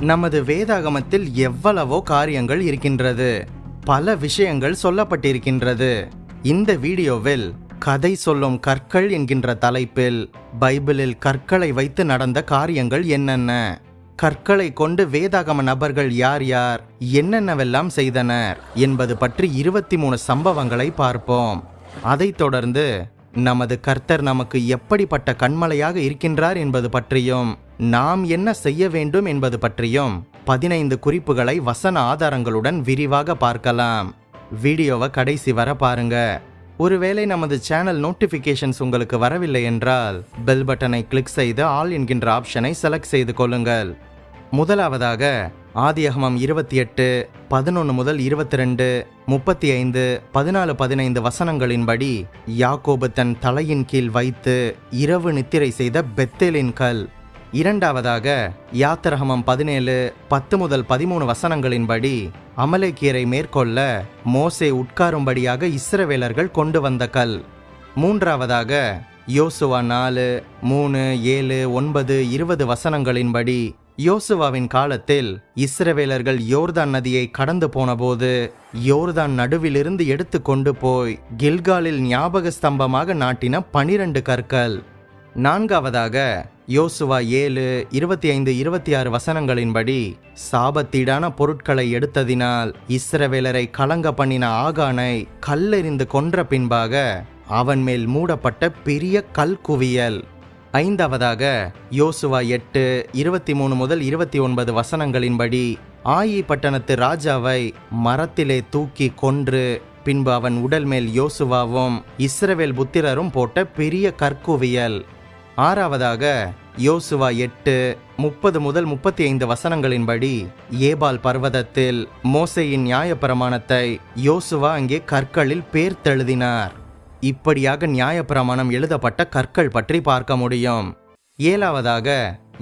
நமது வேதாகமத்தில் எவ்வளவோ காரியங்கள் இருக்கின்றது. பல விஷயங்கள் சொல்லப்பட்டிருக்கின்றது. இந்த வீடியோவில் கதை சொல்லும் கற்கள் என்கின்ற தலைப்பில் பைபிளில் கற்களை வைத்து நடந்த காரியங்கள் என்னென்ன? கற்களை கொண்டு வேதாகம நபர்கள் யார் யார்? என்னென்னவெல்லாம் செய்தனர்? என்பது பற்றி இருபத்தி மூணு சம்பவங்களை பார்ப்போம். அதைத் தொடர்ந்து நமது கர்த்தர் நமக்கு எப்படிப்பட்ட கண்மலையாக இருக்கின்றார் என்பது பற்றியும் நாம் என்ன செய்ய வேண்டும் என்பது பற்றியும் பதினைந்து குறிப்புகளை வசன ஆதாரங்களுடன் விரிவாக பார்க்கலாம். வீடியோவை கடைசி வர பாருங்க. ஒருவேளை நமது சேனல் நோட்டிஃபிகேஷன்ஸ் உங்களுக்கு வரவில்லை என்றால் பெல் பட்டனை கிளிக் செய்து ஆல் என்கின்ற ஆப்ஷனை செலக்ட் செய்து கொள்ளுங்கள். முதலாவதாக ஆதியகமம் இருபத்தி எட்டு பதினொன்று முதல் இருபத்தி ரெண்டு முப்பத்தி ஐந்து பதினாலு பதினைந்து வசனங்களின்படி யாக்கோபு தன் தலையின் கீழ் வைத்து இரவு நித்திரை செய்த பெத்தேலின் கல். இரண்டாவதாக யாத்திரகமம் பதினேழு பத்து முதல் பதிமூணு வசனங்களின்படி அமலைக்கீரை மேற்கொள்ள மோசே உட்காரும்படியாக இஸ்ரவேலர்கள் கொண்டு வந்த கல். மூன்றாவதாக யோசுவா நாலு மூணு ஏழு ஒன்பது இருபது வசனங்களின்படி யோசுவாவின் காலத்தில் இஸ்ரவேலர்கள் யோர்தான் நதியை கடந்து போனபோது யோர்தான் நடுவிலிருந்து எடுத்து கொண்டு போய் கில்காலில் ஞாபக ஸ்தம்பமாக நாட்டின பனிரெண்டு கற்கள். நான்காவதாக யோசுவா ஏழு இருபத்தி ஐந்து இருபத்தி ஆறு வசனங்களின்படி சாபத்தீடான பொருட்களை எடுத்ததினால் இஸ்ரவேலரை கலங்க பண்ணின ஆகானை கல்லெறிந்து கொன்ற பின்பாக அவன் மேல் மூடப்பட்ட பெரிய கல் குவியல் ஐந்தாவதாக யோசுவா எட்டு இருபத்தி மூணு முதல் இருபத்தி ஒன்பது வசனங்களின்படி ஆயி பட்டணத்து ராஜாவை மரத்திலே தூக்கி கொன்று பின்பு அவன் உடல் மேல் யோசுவாவும் இஸ்ரவேல் புத்திரரும் போட்ட பெரிய கற்குவியல். ஆறாவதாக யோசுவா எட்டு முப்பது முதல் முப்பத்தி ஐந்து வசனங்களின்படி ஏபால் பர்வதத்தில் மோசையின் நியாயப்பிரமாணத்தை யோசுவா அங்கே கற்களில் பேர்த்தெழுதினார். இப்படியாக நியாயப்பிரமாணம் எழுதப்பட்ட கற்கள் பற்றி பார்க்க முடியும். ஏழாவதாக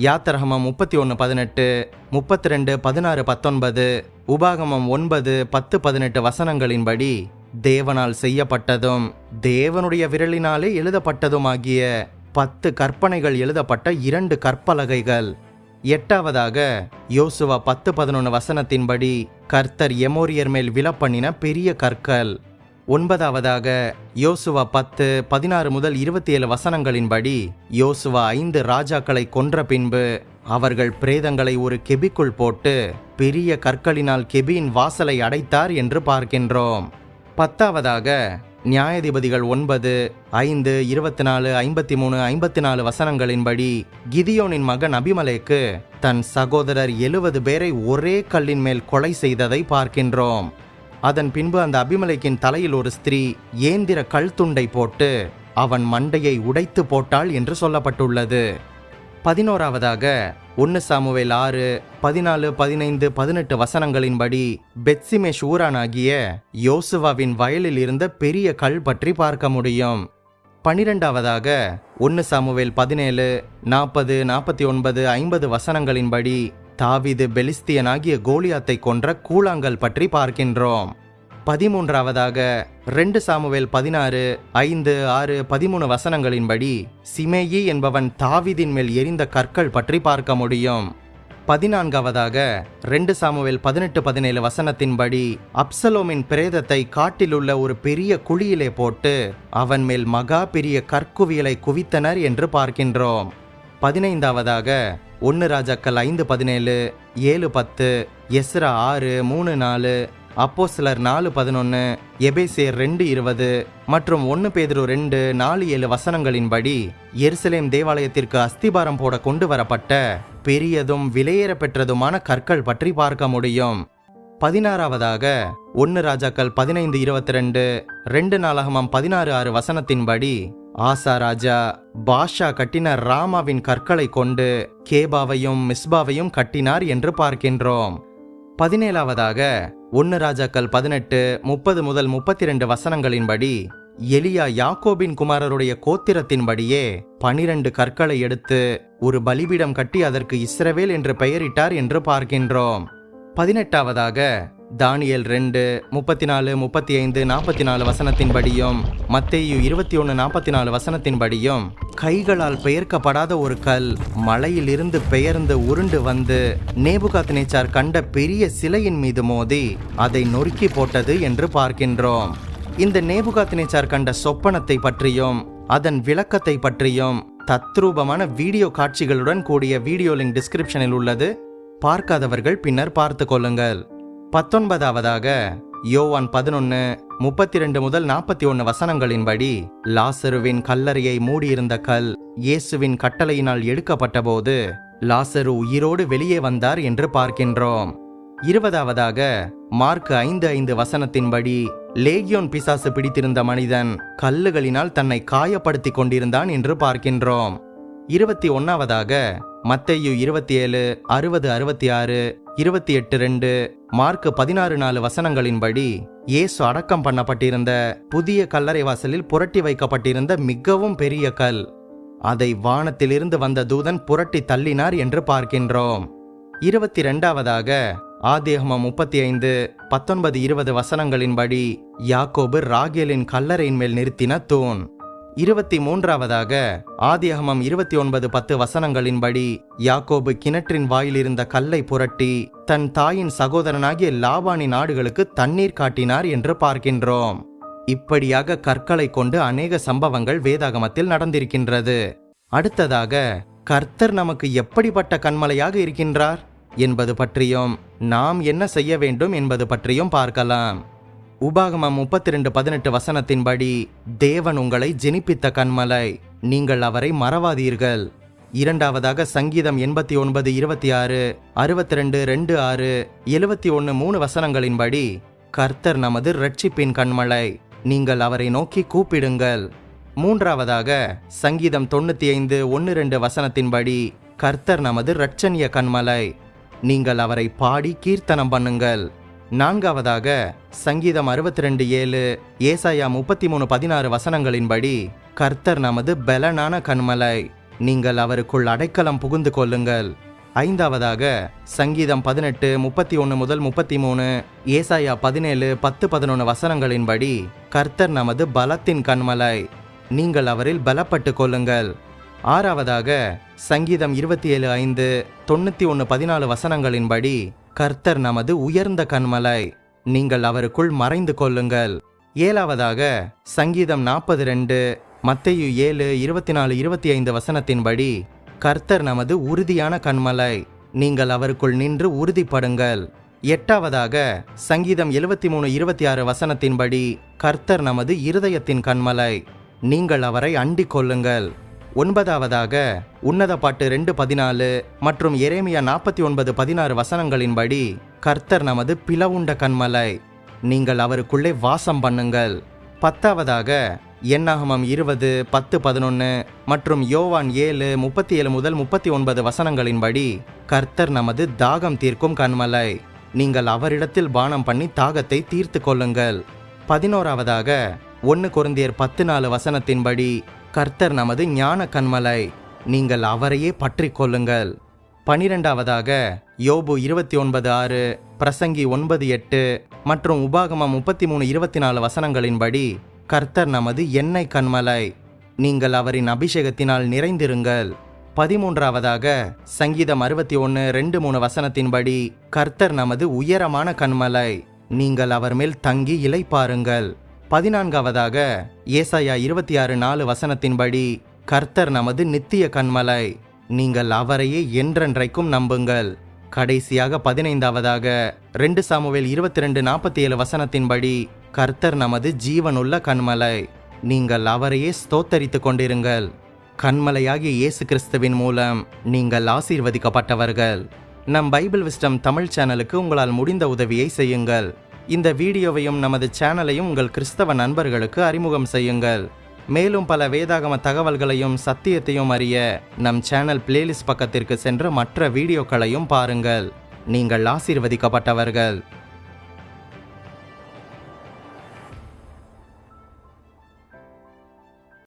யாத்திரகமம் முப்பத்தி ஒன்று பதினெட்டு முப்பத்தி ரெண்டு பதினாறு பத்தொன்பது உபாகமம் ஒன்பது பத்து பதினெட்டு வசனங்களின்படி தேவனால் செய்யப்பட்டதும் தேவனுடைய விரலினாலே எழுதப்பட்டதுமாகிய பத்து கற்பனைகள் எழுதப்பட்ட இரண்டு கற்பலகைகள். எட்டாவதாக யோசுவா பத்து பதினொன்று வசனத்தின்படி கர்த்தர் எமோரியர் மேல் விலப்பண்ணின பெரிய கற்கள். ஒன்பதாவதாக யோசுவா பத்து பதினாறு முதல் இருபத்தி ஏழு வசனங்களின்படி யோசுவா ஐந்து ராஜாக்களை கொன்ற பின்பு அவர்கள் பிரேதங்களை ஒரு கெபிக்குள் போட்டு பெரிய கற்களினால் கெபியின் வாசலை அடைத்தார் என்று பார்க்கின்றோம். பத்தாவதாக நியாயாதிபதிகள் ஒன்பது ஐந்து இருபத்தி நாலு ஐம்பத்தி மூணு ஐம்பத்தி நாலு வசனங்களின்படி கிதியோனின் மகன் அபிமலேக்கு தன் சகோதரர் எழுபது பேரை ஒரே கல்லின் மேல் கொலை செய்ததை பார்க்கின்றோம். அதன் பின்பு அந்த அபிமலைக்கின் தலையில் ஒரு ஸ்திரீ ஏந்திர கல் துண்டை போட்டு அவன் மண்டையை உடைத்து போட்டாள் என்று சொல்லப்பட்டுள்ளது. பதினோராவதாக ஒன்று சாமுவேல் ஆறு பதினாலு பதினைந்து பதினெட்டு வசனங்களின்படி பெட்சிமேஷ் ஊரானாகிய யோசுவாவின் வயலில் இருந்த பெரிய கல் பற்றி பார்க்க முடியும். பனிரெண்டாவதாக ஒன்று சாமுவேல் பதினேழு நாற்பது நாற்பத்தி ஒன்பது ஐம்பது வசனங்களின்படி தாவிது பெலிஸ்தியனாகிய கோலியாத்தை கொன்ற கூழாங்கல் பற்றி பார்க்கின்றோம். பதிமூன்றாவதாக ரெண்டு சாமுவேல் பதினாறு ஐந்து ஆறு பதிமூணு வசனங்களின்படி சிமேயி என்பவன் தாவிதின் மேல் எரிந்த கற்கள் பற்றி பார்க்க முடியும். பதினான்காவதாக ரெண்டு சாமுவேல் பதினெட்டு பதினேழு வசனத்தின்படி அப்சலோமின் பிரேதத்தை காட்டிலுள்ள ஒரு பெரிய குழியிலே போட்டு அவன் மேல் மகா பெரிய கற்குவியலை குவித்தனர் என்று பார்க்கின்றோம். பதினைந்தாவதாக ஒன்று ராஜாக்கள் ஐந்து பதினேழு ஏழு பத்து எஸ்ரா ஆறு மூணு நாலு அப்போ சிலர் நாலு பதினொன்று எபேசியர் ரெண்டு இருபது மற்றும் ஒன்று பேதிரு ரெண்டு நாலு ஏழு வசனங்களின்படி எருசலேம் தேவாலயத்திற்கு அஸ்திபாரம் போட கொண்டு வரப்பட்ட பெரியதும் விலையேற பெற்றதுமான கற்கள் பற்றி பார்க்க முடியும். பதினாறாவதாக ஒன்று ராஜாக்கள் பதினைந்து இருபத்தி ரெண்டு ரெண்டு நாளகமம் பதினாறு ஆறு வசனத்தின்படி ஆசா ராஜா பாஷா கட்டின ராமாவின் கற்களை கொண்டு கேபாவையும் மிஸ்பாவையும் கட்டினார் என்று பார்க்கின்றோம். பதினேழாவதாக ஒன்னு ராஜாக்கள் பதினெட்டு முப்பது முதல் முப்பத்தி ரெண்டு வசனங்களின்படி எலியா யாக்கோபின் குமாரருடைய கோத்திரத்தின்படியே பனிரெண்டு கற்களை எடுத்து ஒரு பலிபீடம் கட்டி அதற்கு இஸ்ரவேல் என்று பெயரிட்டார் என்று பார்க்கின்றோம். பதினெட்டாவதாக தானியல் ரெண்டு முப்பத்தி நாலு முப்பத்தி ஐந்து நாற்பத்தி நாலு வசனத்தின்படியும் மத்தேயு இருபத்தி ஒன்று நாற்பத்தி நாலு வசனத்தின்படியும் கைகளால் பெயர்க்கப்படாத ஒரு கல் மலையிலிருந்து பெயர்ந்து உருண்டு வந்து நேபுகாத்நேச்சார் கண்ட பெரிய சிலையின் மீது மோதி அதை நொறுக்கி போட்டது என்று பார்க்கின்றோம். இந்த நேபுகாத்நேச்சார் கண்ட சொப்பனத்தை பற்றியும் அதன் விளக்கத்தை பற்றியும் தத்ரூபமான வீடியோ காட்சிகளுடன் கூடிய வீடியோ லிங்க் டிஸ்கிரிப்ஷனில் உள்ளது. பார்க்காதவர்கள் பின்னர் பார்த்து கொள்ளுங்கள். பத்தொன்பதாவதாக யோவான் பதினொன்று முப்பத்தி ரெண்டு முதல் நாற்பத்தி ஒன்று வசனங்களின்படி லாசருவின் கல்லறையை மூடியிருந்த கல் இயேசுவின் கட்டளையினால் எடுக்கப்பட்டபோது லாசரு உயிரோடு வெளியே வந்தார் என்று பார்க்கின்றோம். இருபதாவதாக மார்க் ஐந்து ஐந்து வசனத்தின்படி லேகியோன் பிசாசு பிடித்திருந்த மனிதன் கல்லுகளினால் தன்னை காயப்படுத்தி கொண்டிருந்தான் என்று பார்க்கின்றோம். இருபத்தி ஒன்னாவதாக மத்தையு இருபத்தி ஏழு அறுபது அறுபத்தி ஆறு இருபத்தி எட்டு ரெண்டு மார்க் பதினாறு நாலு வசனங்களின்படி இயேசு அடக்கம் பண்ணப்பட்டிருந்த புதிய கல்லறை வாசலில் புரட்டி வைக்கப்பட்டிருந்த மிகவும் பெரிய கல். அதை வானத்திலிருந்து வந்த தூதன் புரட்டி தள்ளினார் என்று பார்க்கின்றோம். இருபத்தி ரெண்டாவதாக ஆதியகமம் முப்பத்தி ஐந்து பத்தொன்பது இருபது வசனங்களின்படி யாக்கோபு ராகேலின் கல்லறையின் மேல் நிறுத்தின தூண். இருபத்தி மூன்றாவதாக ஆதியகமம் இருபத்தி ஒன்பது பத்து வசனங்களின்படி யாக்கோபு கிணற்றின் வாயிலிருந்த கல்லை புரட்டி தன் தாயின் சகோதரனாகிய லாபானி நாடுகளுக்கு தண்ணீர் காட்டினார் என்று பார்க்கின்றோம். இப்படியாக கற்களை கொண்டு அநேக சம்பவங்கள் வேதாகமத்தில் நடந்திருக்கின்றது. அடுத்ததாக கர்த்தர் நமக்கு எப்படிப்பட்ட கண்மலையாக இருக்கின்றார்? என்பது பற்றியும் நாம் என்ன செய்ய வேண்டும் என்பது பற்றியும் பார்க்கலாம். உபாகமம் முப்பத்தி ரெண்டு பதினெட்டு வசனத்தின்படி தேவன் உங்களை ஜெனிப்பித்த கண்மலை நீங்கள் அவரை மறவாதீர்கள். இரண்டாவதாக சங்கீதம் எண்பத்தி ஒன்பது இருபத்தி ஆறு அறுபத்தி ரெண்டு ரெண்டு ஆறு எழுபத்தி ஒன்று மூணு வசனங்களின்படி கர்த்தர் நமது ரட்சிப்பின் கண்மலை நீங்கள் அவரை நோக்கி கூப்பிடுங்கள். மூன்றாவதாக சங்கீதம் தொண்ணூற்றி ஐந்து ஒன்று ரெண்டு வசனத்தின்படி கர்த்தர் நமது ரட்சணிய கண்மலை நீங்கள் அவரை பாடி கீர்த்தனம் பண்ணுங்கள். நான்காவதாக சங்கீதம் அறுபத்தி ரெண்டு ஏழு ஏசாயா முப்பத்தி மூணு பதினாறு வசனங்களின்படி கர்த்தர் நமது பலனான கண்மலை நீங்கள் அவருக்குள் அடைக்கலம் புகுந்து கொள்ளுங்கள். ஐந்தாவதாக சங்கீதம் பதினெட்டு முப்பத்தி ஒன்று முதல் முப்பத்தி மூணு ஏசாயா பதினேழு பத்து பதினொன்று வசனங்களின்படி கர்த்தர் நமது பலத்தின் கண்மலை நீங்கள் அவரில் பலப்பட்டு கொள்ளுங்கள். ஆறாவதாக சங்கீதம் இருபத்தி ஏழு ஐந்து தொண்ணூற்றி ஒன்று பதினாலு வசனங்களின்படி கர்த்தர் நமது உயர்ந்த கண்மலை நீங்கள் அவருக்குள் மறைந்து கொள்ளுங்கள். ஏழாவதாக சங்கீதம் நாற்பது ரெண்டு மத்தையு ஏழு இருபத்தி நாலு இருபத்தி ஐந்து வசனத்தின்படி கர்த்தர் நமது உறுதியான கண்மலை நீங்கள் அவருக்குள் நின்று உறுதிப்படுங்கள். எட்டாவதாக சங்கீதம் எழுபத்தி மூணு இருபத்தி ஆறு வசனத்தின்படி கர்த்தர் நமது இருதயத்தின் கண்மலை நீங்கள் அவரை அண்டிக் கொள்ளுங்கள். ஒன்பதாவதாக உன்னத பாட்டு ரெண்டு பதினாலு மற்றும் எரேமியா நாற்பத்தி ஒன்பது பதினாறு வசனங்களின்படி கர்த்தர் நமது பிளவுண்ட கண்மலை நீங்கள் அவருக்குள்ளே வாசம் பண்ணுங்கள். பத்தாவதாக எண்ணாகமம் இருபது பத்து பதினொன்று மற்றும் யோவான் ஏழு முப்பத்தி ஏழு முதல் முப்பத்தி ஒன்பது வசனங்களின்படி கர்த்தர் நமது தாகம் தீர்க்கும் கண்மலை நீங்கள் அவரிடத்தில் பானம் பண்ணி தாகத்தை தீர்த்து கொள்ளுங்கள். பதினோராவதாக ஒன்று குருந்தியர் பத்து நாலு வசனத்தின்படி கர்த்தர் நமது ஞான கண்மலை நீங்கள் அவரையே பற்றி கொள்ளுங்கள். பனிரெண்டாவதாக யோபு இருபத்தி ஒன்பது ஆறு பிரசங்கி ஒன்பது எட்டு மற்றும் உபாகமம் முப்பத்தி மூணு இருபத்தி நாலு வசனங்களின்படி கர்த்தர் நமது எண்ணெய் கண்மலை நீங்கள் அவரின் அபிஷேகத்தினால் நிறைந்திருங்கள். பதிமூன்றாவதாக சங்கீதம் அறுபத்தி ஒன்று ரெண்டு மூணு வசனத்தின்படி கர்த்தர் நமது உயரமான கண்மலை நீங்கள் அவர் மேல் தங்கி இலைப்பாருங்கள் பதினான்காவதாக ஏசாயா இருபத்தி ஆறு நாலு வசனத்தின்படி கர்த்தர் நமது நித்திய கண்மலை நீங்கள் அவரையே என்றென்றைக்கும் நம்புங்கள். கடைசியாக பதினைந்தாவதாக ரெண்டு சாமுவேல் இருபத்தி ரெண்டு நாற்பத்தி ஏழு வசனத்தின்படி கர்த்தர் நமது ஜீவனுள்ள கண்மலை நீங்கள் அவரையே ஸ்தோத்தரித்து கொண்டிருங்கள். கண்மலையாகிய இயேசு கிறிஸ்துவின் மூலம் நீங்கள் ஆசீர்வதிக்கப்பட்டவர்கள். நம் பைபிள் விஸ்டம் தமிழ் சேனலுக்கு உங்களால் முடிந்த உதவியை செய்யுங்கள். இந்த வீடியோவையும் நமது சேனலையும் உங்கள் கிறிஸ்தவ நண்பர்களுக்கு அறிமுகம் செய்யுங்கள். மேலும் பல வேதாகம தகவல்களையும் சத்தியத்தையும் அறிய நம் சேனல் பிளேலிஸ்ட் பக்கத்திற்கு சென்று மற்ற வீடியோக்களையும் பாருங்கள். நீங்கள் ஆசீர்வதிக்கப்பட்டவர்கள்.